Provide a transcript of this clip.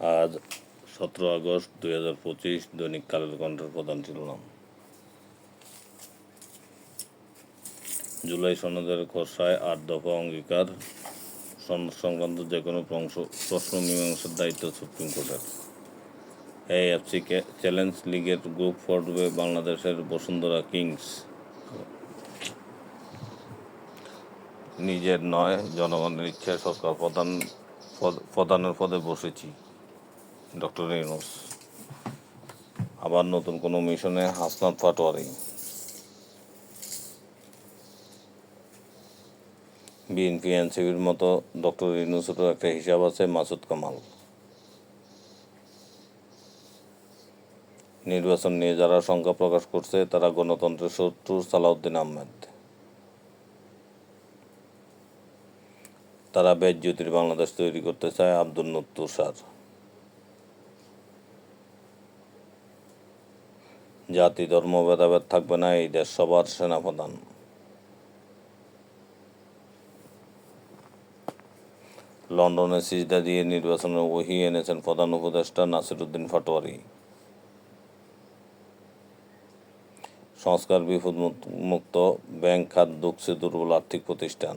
আজ সতেরো আগস্ট দুই হাজার পঁচিশ দৈনিক কালের কণ্ঠের প্রধান শিরোনাম। জুলাই সনদের খসড়ায় আট দফা অঙ্গীকার, সনদ সংক্রান্ত যে কোনো প্রংশ- প্রশ্ন মীমাংসার দায়িত্ব সুপ্রিম কোর্টের। এএফসি চ্যালেঞ্জ লিগের গ্রুপ পর্বে বাংলাদেশের বসুন্ধরা কিংস। নিজের নয়, জনগণের ইচ্ছায় সরকার প্রধান প্রধানের পদে বসেছি। ডক্টর ইউনুস আবার নতুন কোনো মিশনে হাসনাত পাটোয়ারি, বিএনপি এনসিবির মতো ডক্টর ইউনুসেরও একটা হিসাব আছে, মাসুদ কামাল। নির্বাচন নিয়ে যারা শঙ্কা প্রকাশ করছে, তারা গণতন্ত্রের শত্রু সালাউদ্দিন আহমেদ। তারা বেজ্যোতির বাংলাদেশ তৈরি করতে চায় আব্দুল নুর তুষার। জাতি, ধর্ম, ভেদাভেদ থাকবে না, এই দেশ সবার সেনাপ্রধান। লন্ডনে সিজদা দিয়ে নির্বাচনের ওহি এনেছেন প্রধান উপদেষ্টা নাসিরুদ্দিন পাটোয়ারি সংস্কার বিপদ মুক্ত ব্যাংক খাত দুঃখছে দুর্বল আর্থিক প্রতিষ্ঠান।